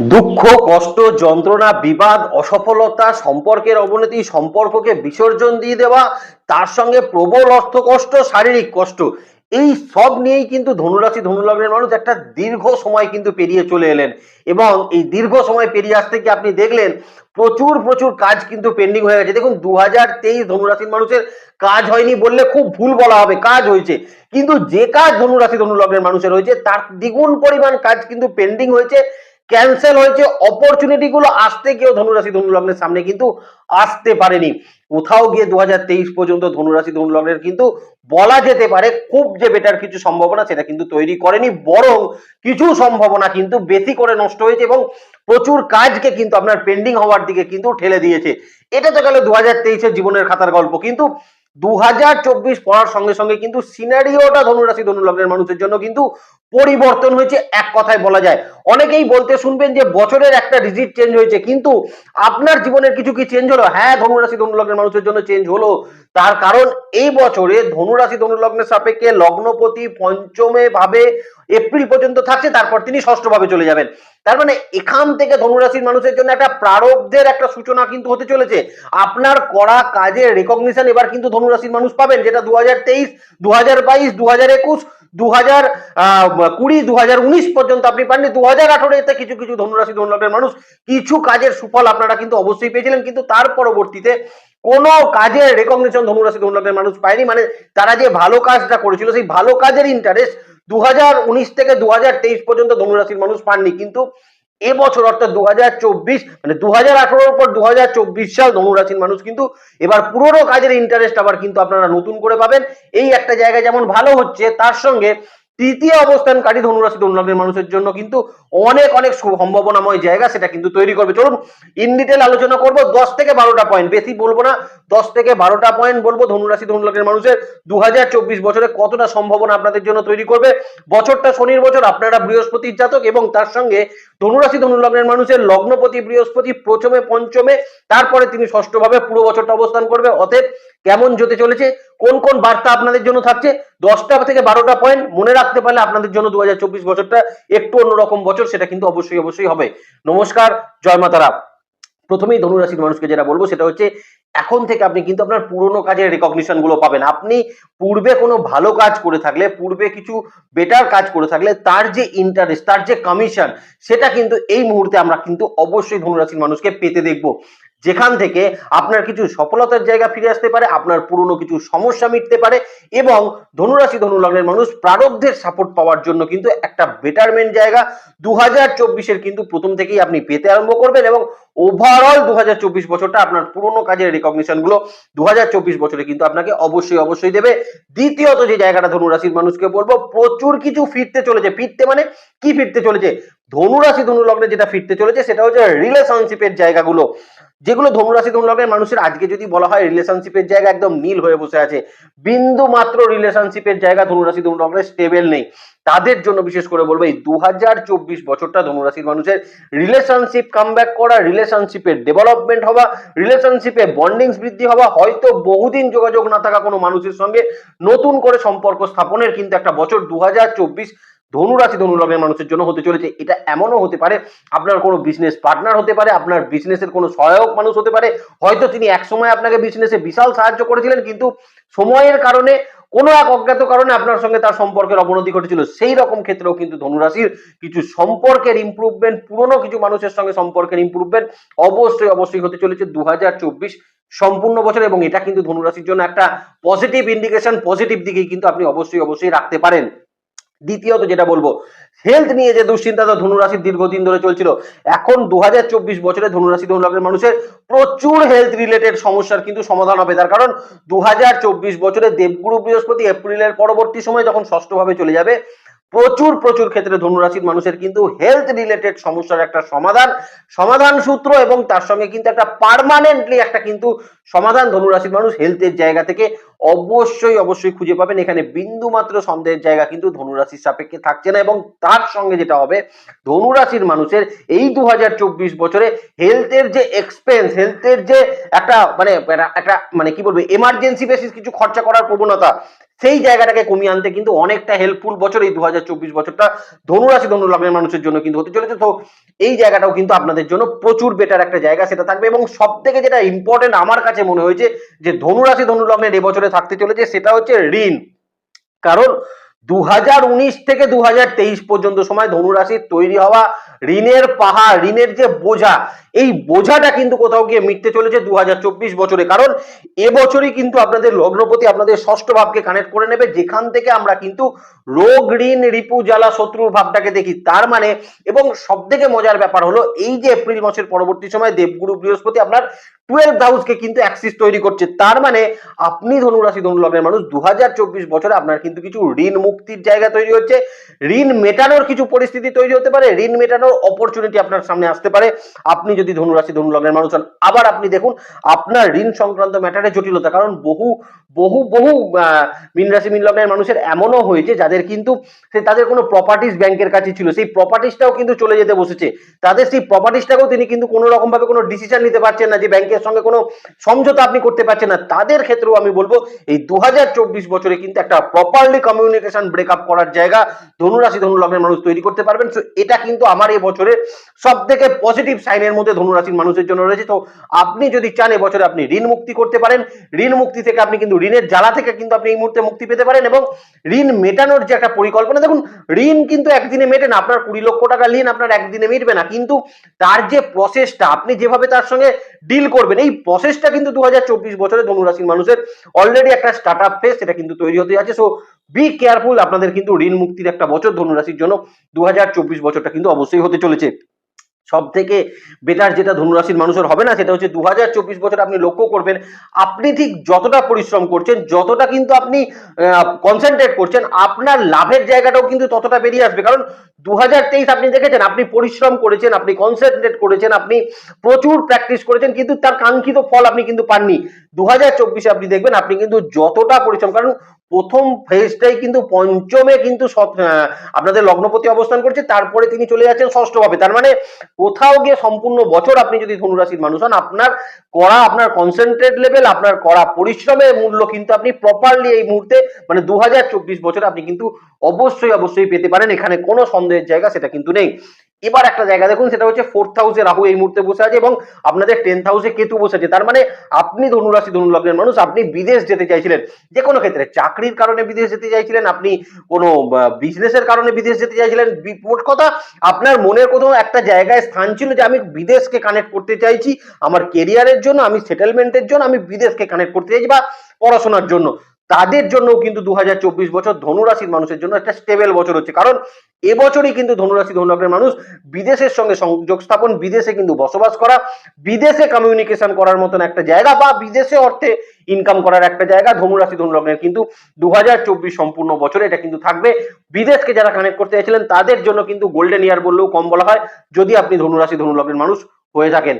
দুঃখ, কষ্ট, যন্ত্রণা, বিবাদ, অসফলতা সম্পর্কের অবনতি সম্পর্ককে বিসর্জন দিয়ে দেওয়া, তার সঙ্গে প্রবল অর্থ কষ্ট, শারীরিক কষ্ট, এই সব নিয়েই কিন্তু ধনুরাশি ধনুলগ্নের মানুষ একটা দীর্ঘ সময় কিন্তু পেরিয়ে চলে এলেন। এবং এই দীর্ঘ সময় পেরিয়ে আসতে কি আপনি দেখলেন, প্রচুর প্রচুর কাজ কিন্তু পেন্ডিং হয়ে গেছে। দেখুন দু হাজার তেইশ ধনুরাশির মানুষের কাজ হয়নি বললে খুব ভুল বলা হবে, কাজ হয়েছে। কিন্তু যে কাজ ধনুরাশি ধনুলগ্নের মানুষের হয়েছে, তার দ্বিগুণ পরিমাণ কাজ কিন্তু পেন্ডিং হয়েছে। ক্যান্সেল হয়েছে। অপরচুনিটি গুলো আসতে কেউ ধনুরাশি ধনুলগ্নের সামনে কিন্তু আসতে পারেনি। কোথাও গিয়ে দু হাজার তেইশ পর্যন্ত ধনুরাশি ধনুলগ্নের কিন্তু বলা যেতে পারে, খুব যে বেটার কিছু সম্ভাবনা সেটা কিন্তু তৈরি করেনি, বরং কিছু সম্ভাবনা কিন্তু বেশি করে নষ্ট হয়েছে এবং প্রচুর কাজকে কিন্তু আপনার পেন্ডিং হওয়ার দিকে কিন্তু ঠেলে দিয়েছে। এটা তো গেল দু হাজার জীবনের খাতার গল্প। কিন্তু দু হাজার চব্বিশ পড়ার সঙ্গে সঙ্গে কিন্তু সিনারিওটা ধনুরাশি ধনুলগ্নের মানুষের জন্য কিন্তু পরিবর্তন হয়েছে, এক কথায় বলা যায়। অনেকেই বলতে শুনবেন যে বছরের একটা ডিজিট চেঞ্জ হয়েছে, কিন্তু আপনার জীবনের কিছু কি চেঞ্জ হলো? হ্যাঁ ধনুরাশি ধনুলগ্নের মানুষের জন্য চেঞ্জ হলো। তার কারণ এই বছরে ধনুরাশি ধনুলগ্নের সাপেক্ষে লগ্নপতি পঞ্চমে ভাবে এপ্রিল পর্যন্ত থাকছে, তারপর তিনি ষষ্ঠ ভাবে চলে যাবেন। তার মানে এখান থেকে ধনুরাশির মানুষের জন্য একটা প্রারব্ধের একটা সূচনা কিন্তু হতে চলেছে। আপনার করা কাজের রেকগনিশন এবার কিন্তু ধনুরাশির মানুষ পাবেন, যেটা দু হাজার তেইশ দু হাজার বাইশ দু হাজার একুশ দু হাজার আহ, কুড়ি দু হাজার উনিশ পর্যন্ত আপনি পাননি দু হাজার আঠারোতে কিছু কিছু ধনুরাশি ধনুলগ্নের মানুষ কিছু কাজের সুফল আপনারা কিন্তু অবশ্যই পেয়েছিলেন, কিন্তু তার পরবর্তীতে কোনো কাজের রেকগনিশন ধনুরাশি ধনুলগ্নের মানুষ পায়নি। মানে তারা যে ভালো কাজটা করেছিল, সেই ভালো কাজের ইন্টারেস্ট উনিশ থেকে দু হাজার তেইশ পর্যন্ত ধনুরাশির মানুষ পাননি, কিন্তু এবছর অর্থাৎ দু হাজার চব্বিশ মানে দু হাজার আঠারোর পর দু হাজার চব্বিশ সাল ধনুরাশির মানুষ কিন্তু এবার পুরোনো কাজের ইন্টারেস্ট আবার কিন্তু আপনারা নতুন করে পাবেন। এই একটা জায়গায় যেমন ভালো হচ্ছে, তার সঙ্গে তৃতীয় অবস্থানকারী ধনুরাশি ধনুলগ্নের মানুষের জন্য কিন্তু অনেক অনেক সম্ভাবনাময় জায়গা সেটা কিন্তু তৈরি করবে। চলুন ইন ডিটেল আলোচনা করব। দশ থেকে বারোটা পয়েন্ট বেশি বলব না। দশ থেকে বারোটা পয়েন্ট বলব ধনুরাশি ধনুলগ্নের মানুষের। দু বছরে কতটা সম্ভাবনা আপনাদের জন্য তৈরি করবে? বছরটা শনির বছর, আপনারা বৃহস্পতির জাতক এবং তার সঙ্গে ধনুরাশি ধনুলগ্নের মানুষের লগ্নপতি বৃহস্পতি প্রথমে পঞ্চমে, তারপরে তিনি ষষ্ঠভাবে পুরো বছরটা অবস্থান করবে। অতএব কেমন যেতে চলেছে, কোন কোন বার্তা আপনাদের জন্য থাকছে, দশটা থেকে বারোটা পয়েন্ট মনে রাখতে পারলে আপনাদের জন্য দুহাজার চব্বিশ বছরটা একটু অন্যরকম বছর, সেটা কিন্তু অবশ্যই অবশ্যই হবে। নমস্কার, জয় মাতারা প্রথমেই ধনুরাশির মানুষকে যেটা বলব, সেটা হচ্ছে এখন থেকে আপনি কিন্তু আপনার পুরোনো কাজের রেকগনিশনগুলো পাবেন। আপনি পূর্বে কোনো ভালো কাজ করে থাকলে, পূর্বে কিছু বেটার কাজ করে থাকলে, তার যে ইন্টারেস্ট তার যে কমিশন সেটা কিন্তু এই মুহূর্তে আমরা কিন্তু অবশ্যই ধনুরাশির মানুষকে পেতে দেখব। যেখান থেকে আপনার কিছু সফলতার জায়গা ফিরে আসতে পারে, আপনার পুরনো কিছু সমস্যা মিটতে পারে এবং ধনুরাশি ধনুলগ্নের মানুষ প্রারব্ধের সাপোর্ট পাওয়ার জন্য কিন্তু একটা বেটারমেন্ট জায়গা দু হাজার কিন্তু প্রথম থেকেই আপনি পেতে আরম্ভ করবেন এবং ওভারঅল দু হাজার চব্বিশ বছরটা আপনার পুরনো কাজের রেকগনিশনগুলো দু বছরে কিন্তু আপনাকে অবশ্যই অবশ্যই দেবে। দ্বিতীয়ত যে জায়গাটা ধনুরাশির মানুষকে বলব, প্রচুর কিছু ফিরতে চলেছে। ফিরতে মানে কি ফিরতে চলেছে? ধনুরাশি ধনুলগ্নে যেটা ফিরতে চলেছে, সেটা হচ্ছে রিলেশনশিপের জায়গাগুলো। যেগুলো ধনুরাশি ধনুলগ্নের মানুষের আজকে যদি বলা হয় রিলেশনশিপের জায়গা একদম নীল হয়ে বসে আছে। বিন্দু মাত্র রিলেশনশিপের জায়গা ধনুরাশি ধনুলগ্নের স্টেবল নেই। তাদের জন্য বিশেষ করে বলব, এই দু হাজার চব্বিশ বছরটা ধনুরাশির মানুষের রিলেশনশিপ কামব্যাক করা রিলেশনশিপের ডেভেলপমেন্ট হওয়া রিলেশনশিপে বন্ডিংস বৃদ্ধি হওয়া, হয়তো বহুদিন যোগাযোগ না থাকা কোনো মানুষের সঙ্গে নতুন করে সম্পর্ক স্থাপনের কিন্তু একটা বছর দু হাজার চব্বিশ ধনুরাশি ধনুলগ্নের মানুষের জন্য হতে চলেছে। এটা এমনও হতে পারে, আপনার কোনো বিজনেস পার্টনার হতে পারে, আপনার বিজনেসের কোনো সহায়ক মানুষ হতে পারে। হয়তো তিনি একসময় আপনাকে বিজনেসে বিশাল সাহায্য করেছিলেন, কিন্তু সময়ের কারণে, কোনো এক অজ্ঞাত কারণে আপনার সঙ্গে তার সম্পর্কের অবনতি ঘটেছিল। সেই রকম ক্ষেত্রেও কিন্তু ধনুরাশির কিছু সম্পর্কের ইম্প্রুভমেন্ট পুরনো কিছু মানুষের সঙ্গে সম্পর্কের ইম্প্রুভমেন্ট অবশ্যই অবশ্যই হতে চলেছে দু হাজার চব্বিশ সম্পূর্ণ বছর, এবং এটা কিন্তু ধনুরাশির জন্য একটা পজিটিভ ইন্ডিকেশন পজিটিভ দিকেই কিন্তু আপনি অবশ্যই অবশ্যই রাখতে পারেন। দ্বিতীয়ত যেটা বলব হেলথ নিয়ে যে দুশ্চিন্তা তো ধনুরাশির দীর্ঘদিন ধরে চলছিল, এখন দু হাজার চব্বিশ বছরে ধনুরাশি ধনুলগ্নের মানুষের প্রচুর হেলথ রিলেটেড সমস্যার কিন্তু সমাধান হবে, তার কারণ দু হাজার চব্বিশ বছরে দেবগুরু বৃহস্পতি এপ্রিলের পরবর্তী সময় যখন ষষ্ঠভাবে চলে যাবে প্রচুর প্রচুর ক্ষেত্রে ধনুরাশির মানুষের কিন্তু হেলথ রিলেটেড সমস্যার একটা সমাধান সমাধান সূত্র এবং তার সঙ্গে কিন্তু একটা পার্মানেন্টলি একটা কিন্তু সমাধান ধনুরাশির মানুষ হেলথের জায়গা থেকে অবশ্যই অবশ্যই খুঁজে পাবেন। এখানে বিন্দু মাত্র সন্দেহের জায়গা কিন্তু ধনুরাশির সাপেক্ষে থাকছে না এবং তার সঙ্গে যেটা হবে, ধনুরাশির মানুষের এই দু হাজার চব্বিশ বছরে হেলথের যে এক্সপেন্স হেলথের যে একটা মানে একটা মানে কি বলব এমার্জেন্সি বেসিস কিছু খরচা করার প্রবণতা সেই জায়গাটাকে কমিয়ে আনতে কিন্তু অনেকটা হেল্পফুল বছর এই দু হাজার চব্বিশ বছরটা ধনুরাশি ধনু লগ্নের মানুষের জন্য কিন্তু হতে চলেছে। তো এই জায়গাটাও কিন্তু আপনাদের জন্য প্রচুর বেটার একটা জায়গা সেটা থাকবে এবং সব থেকে যেটা ইম্পর্টেন্ট আমার কাছে মনে হয়েছে যে ধনুরাশি ধনু লগ্নের এবছরে থাকতে চলেছে সেটা হচ্ছে ঋণ। কারণ দুহাজার উনিশ থেকে দুহাজার তেইশ পর্যন্ত সময় ধনুরাশির তৈরি হওয়া ঋণের পাহাড়, ঋণের যে বোঝা, এই বোঝাটা কিন্তু কোথাও গিয়ে মিটতে চলেছে দুই হাজার চব্বিশ বছরে। কারণ এবছরই কিন্তু আপনাদের লগ্নপতি আপনাদের ষষ্ঠ ভাবকে কানেক্ট করে নেবে। যেখান থেকে আমরা কিন্তু রোগ, ঋণ, রিপু, জ্বালা, শত্রুর ভাবটাকে দেখি। তার মানে এবং সব থেকে মজার ব্যাপার হলো, এই যে এপ্রিল মাসের পরবর্তী সময় দেবগুরু বৃহস্পতি আপনার টুয়েলভ হাউসকে কিন্তু অ্যাক্সিস তৈরি করছে। তার মানে আপনি ধনুরাশি ধনু লগ্নের মানুষ দু হাজার চব্বিশ বছরে আপনার কিন্তু কিছু ঋণ মুক্তির জায়গা তৈরি হচ্ছে। ঋণ মেটানোর কিছু পরিস্থিতি তৈরি হতে পারে। ঋণ মেটানোর অপরচুনিটি আপনার সামনে আসতে পারে। আপনি যদি ধনুরাশি ধনু লগ্নের মানুষ হন, আবার আপনি দেখুন আপনার ঋণ সংক্রান্ত ম্যাটারে জটিলতা। কারণ বহু বহু বহু মীন রাশি, মীন লগ্নের মানুষের এমনও হয়েছে, যাদের কিন্তু সে, তাদের কোনো প্রপার্টিস ব্যাংকের কাছে ছিল। সেই প্রপার্টিসটাও কিন্তু চলে যেতে বসেছে। তাদের সেই প্রপার্টিসটাকেও তিনি কিন্তু কোনো রকম ভাবে কোনো ডিসিশন নিতে পারছেন না যে ব্যাংকের সঙ্গে কোনো সমঝোতা আপনি করতে পারছেন না, তাদের ক্ষেত্রেও আমি বলব, এই দু হাজার চব্বিশ বছরে কিন্তু একটা প্রপারলি কমিউনিকেশন ব্রেকআপ করার জায়গা ধনুরাশি ধনু লগ্নের মানুষ তৈরি করতে পারবেন। তো এটা কিন্তু আমার এই বছরে সব থেকে পজিটিভ সাইনের মধ্যে ধনুরাশির মানুষের জন্য রয়েছে। তো আপনি যদি চান এবছরে আপনি ঋণ মুক্তি করতে পারেন, ঋণ মুক্তি থেকে আপনি কিন্তু ঋণের জ্বালা থেকে কিন্তু আপনি এই মুহূর্তে মুক্তি পেতে পারেন এবং ঋণ মেটানোর যে একটা পরিকল্পনা, দেখুন, ঋণ কিন্তু একদিনে মেটে না, আপনার কুড়ি লক্ষ টাকা ঋণ আপনার একদিনে মিটবে না, কিন্তু তার যে প্রসেসটা আপনি যেভাবে তার সঙ্গে ডিল করবেন এই প্রসেসটা কিন্তু দু হাজার চব্বিশ বছরে ধনুরাশির মানুষের অলরেডি একটা স্টার্ট আপ ফেস সেটা কিন্তু তৈরি হতে যাচ্ছে। সো বি কেয়ারফুল আপনাদের কিন্তু ঋণ মুক্তির একটা বছর ধনুরাশির জন্য দু হাজার চব্বিশ বছরটা কিন্তু অবশ্যই হতে চলেছে। সব থেকে বেটার যেটা ধনুরাশির মানুষের হবে না, সেটা হচ্ছে দু হাজার চব্বিশ বছর আপনি লক্ষ্য করবেন, আপনি ঠিক যতটা পরিশ্রম করছেন, যতটা কিন্তু আপনি কনসেন্ট্রেট করছেন, আপনার লাভের জায়গাটাও কিন্তু ততটা বেরিয়ে আসবে। কারণ দু হাজার তেইশ আপনি দেখেছেন, আপনি পরিশ্রম করেছেন, আপনি কনসেন্ট্রেট করেছেন, আপনি প্রচুর প্র্যাকটিস করেছেন, কিন্তু তার কাঙ্ক্ষিত ফল আপনি কিন্তু পাননি। দু হাজার আপনি দেখবেন, আপনি কিন্তু যতটা পরিশ্রম, কারণ প্রথম ফেজটাই কিন্তু পঞ্চমে কিন্তু আপনাদের লগ্নপতি অবস্থান করছে, তারপরে তিনি চলে যাচ্ছেন ষষ্ঠভাবে। তার মানে কোথাও গিয়ে সম্পূর্ণ বছর আপনি যদি ধনুরাশির মানুষ হন, আপনার করা, আপনার কনসেন্ট্রেট লেভেল আপনার করা পরিশ্রমের মূল্য কিন্তু আপনি প্রপারলি এই মুহূর্তে মানে দু হাজার চব্বিশ বছরে আপনি কিন্তু অবশ্যই অবশ্যই পেতে পারেন। এখানে কোনো সন্দেহের জায়গা সেটা কিন্তু নেই। এবার একটা জায়গা দেখুন, সেটা হচ্ছে ফোর্থ হাউসে রাহু এই মুহূর্তে বসে আছে এবং আপনাদের টেন্থ হাউসে কেতু বসে আছে। তার মানে আপনি ধনুরাশি, ধনুলগ্নের মানুষ, আপনি বিদেশ যেতে চাইছিলেন, যে কোনো ক্ষেত্রে চাকরির কারণে বিদেশ যেতে চাইছিলেন, আপনি কোনো বিজনেসের কারণে বিদেশ যেতে চাইছিলেন, বি- মোট কথা আপনার মনের কোথাও একটা জায়গায় স্থান ছিল যে আমি বিদেশকে কানেক্ট করতে চাইছি, আমার কেরিয়ারের জন্য, আমি সেটেলমেন্টের জন্য আমি বিদেশকে কানেক্ট করতে চাইছি বা পড়াশোনার জন্য। তাদের জন্য কিন্তু দু হাজার চব্বিশ বছর ধনুরাশির মানুষের জন্য একটা স্টেবল বছর হচ্ছে। কারণ এবছরই কিন্তু ধনুরাশি ধনুলগ্নের মানুষ বিদেশের সঙ্গে সংযোগ স্থাপন, বিদেশে কিন্তু বসবাস করা, বিদেশে কমিউনিকেশন করার মতন একটা জায়গা বা বিদেশে অর্থে ইনকাম করার একটা জায়গা ধনুরাশি ধনুলগ্নের কিন্তু দু হাজার চব্বিশ সম্পূর্ণ বছরে এটা কিন্তু থাকবে। বিদেশকে যারা কানেক্ট করতে চাইছিলেন, তাদের জন্য কিন্তু গোল্ডেন ইয়ার বললেও কম বলা হয়। যদি আপনি ধনুরাশি ধনুলগ্নের মানুষ হয়ে থাকেন।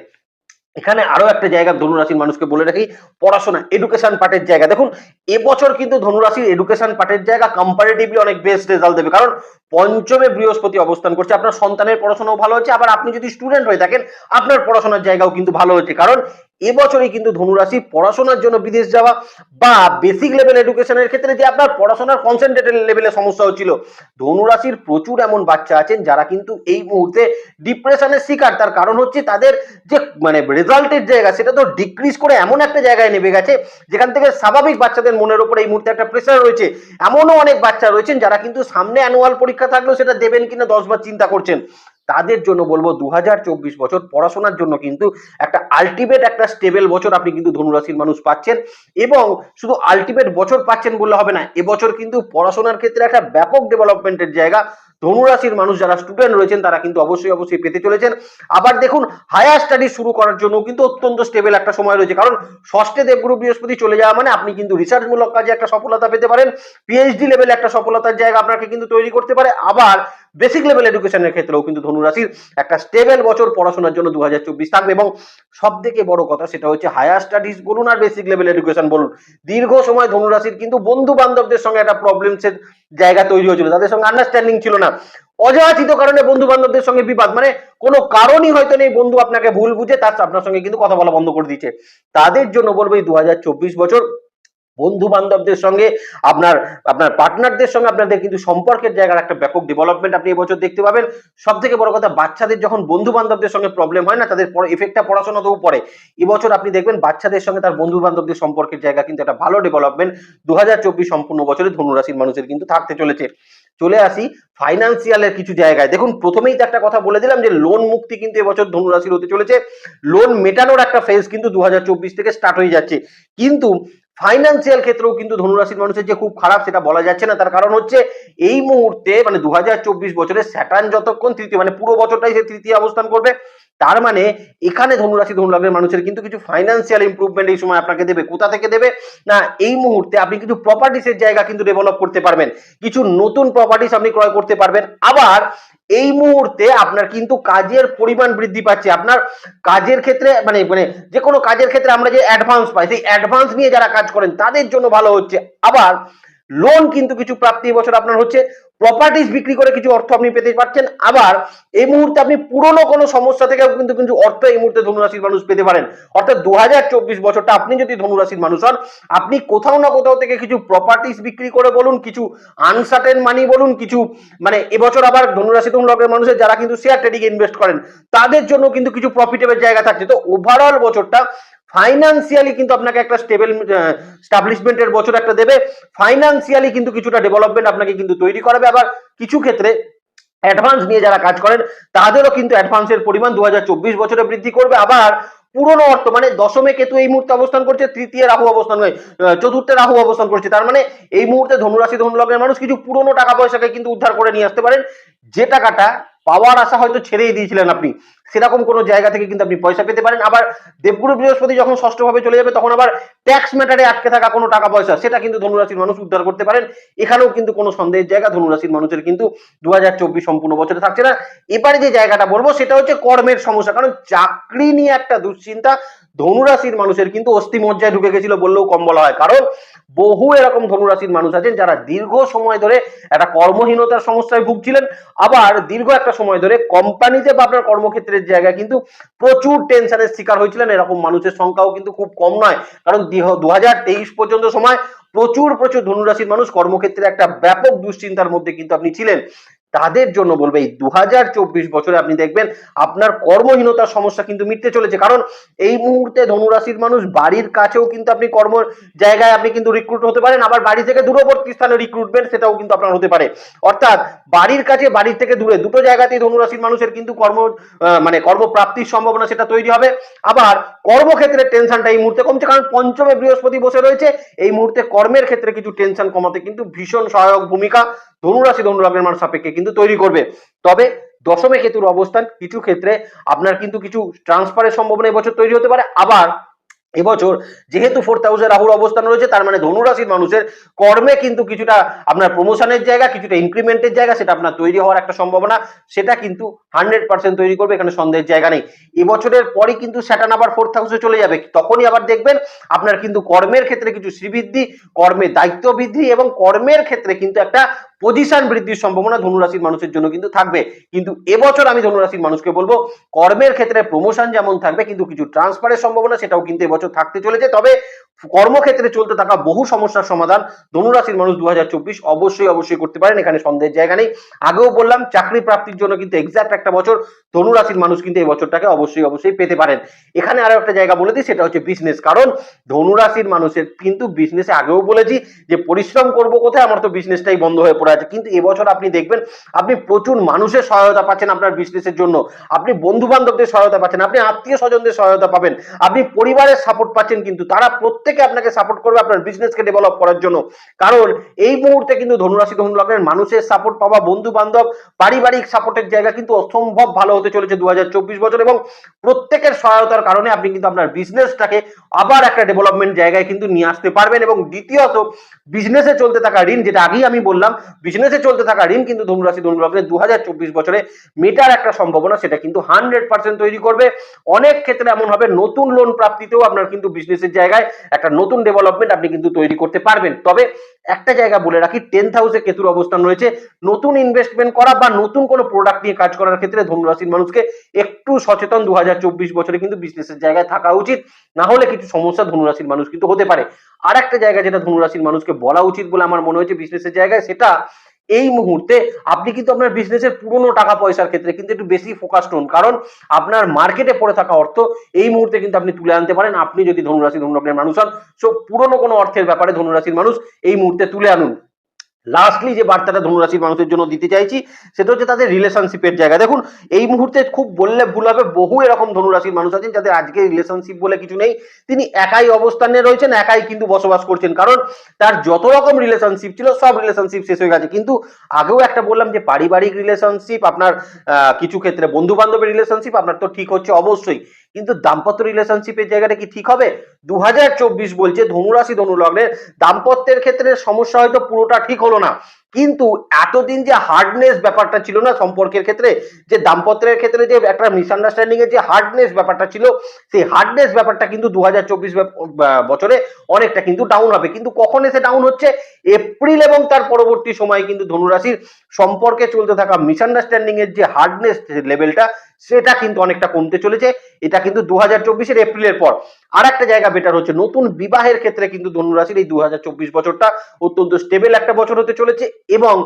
এখানে আরও একটা জায়গা ধনুরাশির মানুষকে বলে রাখি, পড়াশোনা এডুকেশন পার্টের জায়গা। দেখুন, এবছর কিন্তু ধনুরাশির এডুকেশন পার্টের জায়গা কম্পারেটিভলি অনেক বেস্ট রেজাল্ট দেবে। কারণ পঞ্চমে বৃহস্পতি অবস্থান করছে, আপনার সন্তানের পড়াশোনাও ভালো হচ্ছে, আবার আপনি যদি স্টুডেন্ট হয়ে থাকেন, আপনার পড়াশোনার জায়গাও কিন্তু ভালো হচ্ছে। কারণ এবছরই কিন্তু ধনুরাশি পড়াশোনার জন্য বিদেশ যাওয়া বা বেসিক লেভেল এডুকেশনের ক্ষেত্রে যে আপনার পড়াশোনার কনসেন্ট্রেটেড লেভেলে সমস্যা হচ্ছিল, ধনুরাশির প্রচুর এমন বাচ্চা আছেন যারা কিন্তু এই মুহূর্তে ডিপ্রেশনের শিকার। তার কারণ হচ্ছে তাদের যে মানে রেজাল্টের জায়গা সেটা তো ডিক্রিজ করে এমন একটা জায়গায় নেমে গেছে, যেখান থেকে স্বাভাবিক বাচ্চাদের মনের উপর এই মুহূর্তে একটা প্রেশার রয়েছে। এমনও অনেক বাচ্চা রয়েছেন যারা কিন্তু সামনে অ্যানুয়াল পরীক্ষা থাকলেও সেটা দেবেন কিনা দশবার চিন্তা করছেন। তাদের জন্য বলব দু হাজার চব্বিশ বছর পড়াশোনার জন্য কিন্তু একটা আলটিমেট একটা স্টেবেল বছর আপনি কিন্তু ধনুরাশির মানুষ পাচ্ছেন। এবং শুধু আলটিমেট বছর পাচ্ছেন বললে হবে না, এবছর কিন্তু পড়াশোনার ক্ষেত্রে একটা ব্যাপক ডেভেলপমেন্টের জায়গা ধনুরাশির মানুষ যারা স্টুডেন্ট রয়েছেন, তারা কিন্তু অবশ্যই অবশ্যই পেতে চলেছেন। আবার দেখুন হায়ার স্টাডি শুরু করার জন্য কিন্তু অত্যন্ত স্টেবল একটা সময় রয়েছে। কারণ ষষ্ঠে দেবগুরু বৃহস্পতি চলে যাওয়া মানে আপনি কিন্তু রিসার্চমূলক কাজে একটা সফলতা পেতে পারেন। পিএইচডি লেভেলে একটা সফলতার জায়গা আপনাকে কিন্তু তৈরি করতে পারে। আবার বেসিক লেভেল এডুকেশনের ক্ষেত্রেও কিন্তু ধনুরাশির একটা স্টেবল বছর পড়াশোনার জন্য দু থাকবে এবং সব থেকে বড় কথা সেটা হচ্ছে হায়ার স্টাডিজ বলুন আর বেসিক লেভেল এডুকেশন বলুন। দীর্ঘ সময় ধনুরাশির কিন্তু বন্ধু বান্ধবদের সঙ্গে একটা প্রবলেমসের জায়গা তৈরি হয়েছিল। তাদের সঙ্গে আন্ডারস্ট্যান্ডিং ছিল না। অযাচিত কারণে বন্ধু বান্ধবদের সঙ্গে বিবাদ। মানে কোনো কারণই হয়তো নেই বন্ধু আপনাকে ভুল বুঝে, তার আপনার সঙ্গে কিন্তু কথা বলা বন্ধ করে দিচ্ছে তাদের জন্য বলব এই দু বছর বন্ধু বান্ধবদের সঙ্গে আপনার আপনার পার্টনারদের সঙ্গে আপনাদের কিন্তু সম্পর্কের জায়গার একটা ব্যাপক ডেভেলপমেন্ট আপনি এবছর দেখতে পাবেন। সব থেকে বড় কথা, বাচ্চাদের যখন বন্ধু বান্ধবদের সঙ্গে প্রবলেম হয় না, তাদের এফেক্টটা পড়াশোনাতেও পড়ে। এবছর আপনি দেখবেন বাচ্চাদের সঙ্গে তার বন্ধু বান্ধবদের সম্পর্কের জায়গা কিন্তু একটা ভালো ডেভেলপমেন্ট দু হাজার চব্বিশ সম্পূর্ণ বছরে ধনুরাশির মানুষের কিন্তু থাকতে চলেছে। চলে আসি ফাইন্যান্সিয়ালের কিছু জায়গায়। দেখুন, প্রথমেই তো একটা কথা বলে দিলাম যে লোন মুক্তি কিন্তু এবছর ধনুরাশির হতে চলেছে। লোন মেটানোর একটা ফেজ কিন্তু দু হাজার চব্বিশ থেকে স্টার্ট হয়ে যাচ্ছে। কিন্তু ফাইন্যান্সিয়াল ক্ষেত্রেও কিন্তু ধনুরাশির মানুষের যে খুব খারাপ, সেটা বলা যাচ্ছে না। তার কারণ হচ্ছে, এই মুহূর্তে মানে দু বছরে স্যাটার্ন যতক্ষণ তৃতীয় মানে পুরো বছরটাই সে তৃতীয় অবস্থান করবে। তার মানে এখানে ধনুরাশি, ধনুলাভের মানুষের কিন্তু কিছু ফাইন্যান্সিয়াল ইমপ্রুভমেন্ট এই সময় আপনাকে দেবে। কোথা থেকে দেবে? না, এই মুহূর্তে আপনি কিছু প্রপার্টিসের জায়গা কিন্তু ডেভেলপ করতে পারবেন। কিছু নতুন প্রপার্টিস আপনি ক্রয় করতে পারবেন। আবার এই মুহূর্তে আপনার কিন্তু কাজের পরিমাণ বৃদ্ধি পাচ্ছে। আপনার কাজের ক্ষেত্রে মানে মানে যে কোনো কাজের ক্ষেত্রে আমরা যে অ্যাডভান্স পাই, সেই অ্যাডভান্স নিয়ে যারা কাজ করেন, তাদের জন্য ভালো হচ্ছে। আবার লোন কিন্তু কিছু প্রাপ্তি এবছর আপনার হচ্ছে প্রপার্টিস বিক্রি করে কিছু অর্থ আপনি পেতে পারছেন। আবার এই মুহূর্তে আপনি পুরনো কোনো সমস্যা থেকেও কিন্তু কিন্তু অর্থ এই মুহূর্তে ধনুরাশির মানুষ পেতে পারেন। অর্থাৎ দু বছরটা আপনি যদি ধনুরাশির মানুষ হন, আপনি কোথাও না কোথাও থেকে কিছু প্রপার্টিস বিক্রি করে বলুন, কিছু আনসার্টেন মানি বলুন, কিছু মানে এবছর আবার ধনুরাশি ধনুলগ্নের মানুষের যারা কিন্তু শেয়ার ট্রেডিং ইনভেস্ট করেন, তাদের জন্য কিন্তু কিছু প্রফিটেবল জায়গা থাকছে। তো ওভারঅল বছরটা ফাইন্যান্সিয়ালি কিন্তু আপনাকে একটা স্টেবল স্টাবলিশমেন্টের বছর একটা দেবে। ফাইন্যান্সিয়ালি কিন্তু কিছুটা ডেভেলপমেন্ট আপনাকে কিন্তু তৈরি করাবে। আবার কিছু ক্ষেত্রে অ্যাডভান্স নিয়ে যারা কাজ করেন, তাদেরও কিন্তু অ্যাডভান্সের পরিমাণ দু হাজার চব্বিশ বছরে বৃদ্ধি করবে। আবার পুরনো অর্থ মানে দশমে কেতু এই মুহূর্তে অবস্থান করছে, তৃতীয় রাহু অবস্থান নয় চতুর্থে রাহু অবস্থান করছে। তার মানে এই মুহূর্তে ধনুরাশি, ধনুলগ্নের মানুষ কিছু পুরনো টাকা পয়সাকে কিন্তু উদ্ধার করে নিয়ে আসতে পারেন। যে টাকাটা পাওয়ার আশা হয়তো ছেড়েই দিয়েছিলেন আপনি। সেরকম কোনো জায়গা থেকে কিন্তু আপনি পয়সা পেতে পারেন। আবার দেবগুরু বৃহস্পতি যখন ষষ্ঠভাবে চলে যাবে, তখন আবার ট্যাক্স ম্যাটারে আটকে থাকা কোনো টাকা পয়সা, সেটা কিন্তু ধনুরাশির মানুষ উদ্ধার করতে পারেন। এখানেও কিন্তু কোনো সন্দেহের জায়গা ধনুরাশির মানুষের কিন্তু দু হাজার চব্বিশ সম্পূর্ণ বছরে থাকছে না। এবারে যে জায়গাটা বলব, সেটা হচ্ছে কর্মের সমস্যা। কারণ চাকরি নিয়ে একটা দুশ্চিন্তা ধনুরাশির মানুষের কিন্তু অস্থিমজ্জায় ঢুকে গেছিল বললেও কম বলা হয়। কারণ বহু এরকম ধনুরাশির মানুষ আছেন যারা দীর্ঘ সময় ধরে একটা কর্মহীনতার সমস্যায় ভুগছিলেন। আবার দীর্ঘ একটা সময় ধরে কোম্পানিতে বা আপনার কর্মক্ষেত্রের জায়গায় কিন্তু প্রচুর টেনশনের শিকার হয়েছিলেন। এরকম মানুষের সংখ্যাও কিন্তু খুব কম নয়। কারণ দু হাজার তেইশ পর্যন্ত সময় প্রচুর প্রচুর ধনুরাশির মানুষ কর্মক্ষেত্রে একটা ব্যাপক দুশ্চিন্তার মধ্যে কিন্তু আপনি ছিলেন। তাদের জন্য বলবে এই দু হাজার চব্বিশ বছরে আপনি দেখবেন আপনার কর্মহীনতার সমস্যা কিন্তু মিটতে চলেছে। কারণ এই মুহূর্তে ধনুরাশির মানুষ বাড়ির কাছেও কিন্তু আপনি কর্ম জায়গায় আপনি কিন্তু রিক্রুট হতে পারেন, আবার বাড়ি থেকে দূরবর্তী স্থানে রিক্রুটমেন্ট সেটাও কিন্তু আপনার হতে পারে। অর্থাৎ বাড়ির কাছে, বাড়ির থেকে দূরে দুটো জায়গাতেই ধনুরাশির মানুষের কিন্তু কর্ম মানে কর্মপ্রাপ্তির সম্ভাবনা সেটা তৈরি হবে। আবার কর্মক্ষেত্রে টেনশনটা এই মুহূর্তে কমছে, কারণ পঞ্চমে বৃহস্পতি বসে রয়েছে। এই মুহূর্তে কর্মের ক্ষেত্রে কিছু টেনশন কমাতে কিন্তু ভীষণ সহায়ক ভূমিকা। ধনুরাশি ধনুরাগের মান সাপেক্ষে কিন্তু তৈরি করবে। তবে দশমে কেতুর অবস্থান কিছু ক্ষেত্রে আপনার কিন্তু কিছু ট্রান্সফারের সম্ভাবনা এবছর তৈরি হতে পারে। আবার এবছর যেহেতু ফোর্থ হাউসে রাহুর অবস্থান রয়েছে, তার মানে ধনুরাশির মানুষের কর্মে কিন্তু কিছুটা আপনার প্রমোশনের জায়গা, কিছুটা ইনক্রিমেন্টের জায়গা সেটা আপনার তৈরি হওয়ার একটা সম্ভাবনা। সেটা কিন্তু হান্ড্রেড পার্সেন্ট তৈরি করবে, এখানে সন্দেহের জায়গা নেই। এবছরের পরই কিন্তু স্যাটান আবার ফোর্থ হাউসে চলে যাবে। তখনই আবার দেখবেন আপনার কিন্তু কর্মের ক্ষেত্রে কিছু শ্রীবৃদ্ধি কর্মের দায়িত্ব বৃদ্ধি এবং কর্মের ক্ষেত্রে কিন্তু একটা পজিশন বৃদ্ধির সম্ভাবনা ধনুরাশির মানুষের জন্য কিন্তু থাকবে। কিন্তু এবছর আমি ধনুরাশির মানুষকে বলব, কর্মের ক্ষেত্রে প্রমোশন যেমন থাকবে, কিন্তু কিছু ট্রান্সফারের সম্ভাবনা সেটাও কিন্তু এবছর থাকতে চলেছে। তবে কর্মক্ষেত্রে চলতে থাকা বহু সমস্যার সমাধান ধনুরাশির মানুষ দু হাজার চব্বিশ অবশ্যই অবশ্যই করতে পারেন, এখানে সন্দেহের জায়গা নেই। আগেও বললাম, চাকরি প্রাপ্তির জন্য কিন্তু এক্সাক্ট একটা বছর ধনুরাশির মানুষ কিন্তু এই বছরটাকে অবশ্যই অবশ্যই পেতে পারেন। এখানে আরও একটা জায়গা বলে দিই, সেটা হচ্ছে বিজনেস কারণ ধনুরাশির মানুষের কিন্তু বিজনেসে আগেও বলেছি যে পরিশ্রম করব কোথায়, আমার তো বিজনেসটাই বন্ধ হয়ে পড়ে আছে। কিন্তু এবছর আপনি দেখবেন, আপনি প্রচুর মানুষের সহায়তা পাচ্ছেন আপনার বিজনেসের জন্য। আপনি বন্ধু বান্ধবদের সহায়তা পাচ্ছেন, আপনি আত্মীয় স্বজনদের সহায়তা পাবেন, আপনি পরিবারের সাপোর্ট পাচ্ছেন কিন্তু তারা প্রত্যেকে আপনাকে সাপোর্ট করবে আপনার বিজনেসকে ডেভেলপ করার জন্য। কারণ এই মুহূর্তে কিন্তু ধনুরাশি ধনু লগ্নের মানুষের সাপোর্ট পাওয়া বন্ধু বান্ধব পারিবারিক সাপোর্টের জায়গা কিন্তু অসম্ভব ভালো হতে চলেছে দু বছর এবং প্রত্যেকের সহায়তার কারণে আপনি কিন্তু আপনার বিজনেসটাকে আবার একটা ডেভেলপমেন্ট জায়গায় কিন্তু নিয়ে আসতে পারবেন এবং দ্বিতীয়ত বিজনেসে চলতে থাকা ঋণ, যেটা আগেই আমি বললাম বিজনেসে চলতে থাকা ঋণ কিন্তু ধনুরাশি, ধনুলগ্নের দু বছরে মেটার একটা সম্ভাবনা, সেটা কিন্তু হান্ড্রেড তৈরি করবে। অনেক ক্ষেত্রে এমন হবে, নতুন লোন প্রাপ্তিতেও আপনার কিন্তু বিজনেসের জায়গায় একটা নতুন ডেভেলপমেন্ট আপনি কিন্তু তৈরি করতে পারবেন। তবে একটা জায়গা বলে রাখি টেন্থ হাউসে কেতুর অবস্থান রয়েছে। নতুন ইনভেস্টমেন্ট করা বা নতুন কোনো প্রোডাক্ট নিয়ে কাজ করার ক্ষেত্রে ধনুরাশির মানুষকে একটু সচেতন দু হাজার চব্বিশ বছরে কিন্তু বিজনেসের জায়গায় থাকা উচিত। না হলে কিছু সমস্যা ধনুরাশির মানুষ কিন্তু হতে পারে। আর একটা জায়গা যেটা ধনুরাশির মানুষকে বলা উচিত বলে আমার মনে হয়েছে বিজনেসের জায়গায়, সেটা এই মুহূর্তে আপনি কিন্তু আপনার বিজনেসের পুরনো টাকা পয়সার ক্ষেত্রে কিন্তু একটু বেশি ফোকাসড হন। কারণ আপনার মার্কেটে পড়ে থাকা অর্থ এই মুহূর্তে কিন্তু আপনি তুলে আনতে পারেন। আপনি যদি ধনুরাশি ধনুরাশির মানুষ হন সো পুরনো কোনো অর্থের ব্যাপারে ধনুরাশির মানুষ এই মুহূর্তে তুলে আনুন। লাস্টলি যে বার্তাটা ধনুরাশির মানুষের জন্য দিতে চাইছি, সেটা হচ্ছে তাদের রিলেশনশিপের জায়গা। দেখুন, এই মুহূর্তে খুব বললে ভুল হবে, বহু এরকম ধনুরাশির মানুষ আছেন যাদের আজকে রিলেশনশিপ বলে কিছু নেই। তিনি একাই অবস্থানে রয়েছেন, একাই কিন্তু বসবাস করছেন, কারণ তার যত রকম রিলেশনশিপ ছিল, সব রিলেশনশিপ শেষ হয়ে গেছে। কিন্তু আগেও একটা বললাম যে পারিবারিক রিলেশনশিপ আপনার কিছু ক্ষেত্রে বন্ধু বান্ধবের রিলেশনশিপ আপনার তো ঠিক হচ্ছে অবশ্যই। কিন্তু দাম্পত্য রিলেশনশিপের জায়গাটা কি ঠিক হবে? দু হাজার চব্বিশ বলছে ধনুরাশি ধনুলগ্নের। দাম্পত্যের ক্ষেত্রে সমস্যা হয়তো পুরোটা ঠিক হলো না। কিন্তু এতদিন যে হার্ডনেস ব্যাপারটা ছিল না সম্পর্কের ক্ষেত্রে, যে দাম্পত্যের ক্ষেত্রে যে একটা মিসআন্ডারস্ট্যান্ডিং এর যে হার্ডনেস ব্যাপারটা ছিল, সেই হার্ডনেস ব্যাপারটা কিন্তু দু হাজার চব্বিশ বছরে অনেকটা কিন্তু ডাউন হবে। কিন্তু কখন এসে ডাউন হচ্ছে? এপ্রিল এবং তার পরবর্তী সময় কিন্তু ধনুরাশির সম্পর্কে চলতে থাকা মিসআন্ডারস্ট্যান্ডিং এর যে হার্ডনেস লেভেলটা সেটা কিন্তু অনেকটা কমতে চলেছে। এটা কিন্তু দু হাজার এপ্রিলের পর। আর একটা জায়গা বেটার হচ্ছে, নতুন বিবাহের ক্ষেত্রে কিন্তু ধনুরাশির এই দু হাজার চব্বিশ বছরটা অত্যন্ত স্টেবল একটা বছর হতে চলেছে। এবং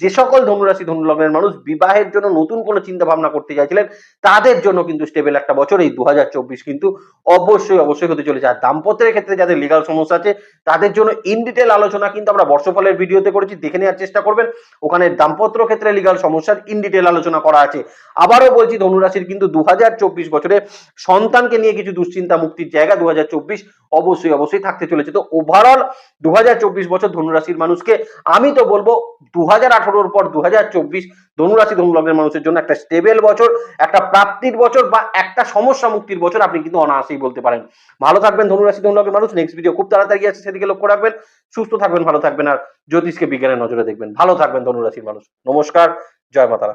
যে সকল ধনুরাশি ধনুলগ্নের মানুষ বিবাহের জন্য নতুন কোনো চিন্তা ভাবনা করতে চাইছিলেন, তাদের জন্য কিন্তু স্টেবল একটা বছর এই দু হাজার চব্বিশ কিন্তু অবশ্যই অবশ্যই হতে চলেছে। আর দাম্পত্যের ক্ষেত্রে যাদের লিগাল সমস্যা আছে, তাদের জন্য ইন ডিটেল আলোচনা কিন্তু আমরা বর্ষফলের ভিডিওতে করেছি, দেখে নেওয়ার চেষ্টা করবেন। ওখানে দাম্পত্য ক্ষেত্রে লিগাল সমস্যার ইন ডিটেল আলোচনা করা আছে। আবারও বলছি, ধনুরাশির কিন্তু দু হাজার চব্বিশ বছরে সন্তানকে নিয়ে কিছু দুশ্চিন্তা মুক্তির জায়গা দু হাজার চব্বিশ অবশ্যই অবশ্যই থাকতে চলেছে। তো ওভারঅল দু হাজার চব্বিশ বছর ধনুরাশির মানুষকে আমি তো বলব দু হাজার আঠারোর পর দু ধনুরাশি ধনুলগ্নের মানুষের জন্য একটা স্টেবেল বছর, একটা প্রাপ্তির বছর বা একটা সমস্যা মুক্তির বছর আপনি কিন্তু অনায়াসেই বলতে পারেন। ভালো থাকবেন ধনুরাশি ধনুলগ্নের মানুষ। নেক্সট ভিডিও খুব তাড়াতাড়ি আছে সেদিকে লক্ষ্য রাখবেন। সুস্থ থাকবেন, ভালো থাকবেন, আর জ্যোতিষকে বিজ্ঞানের নজরে দেখবেন। ভালো থাকবেন ধনুরাশির মানুষ। নমস্কার, জয় মাতারা।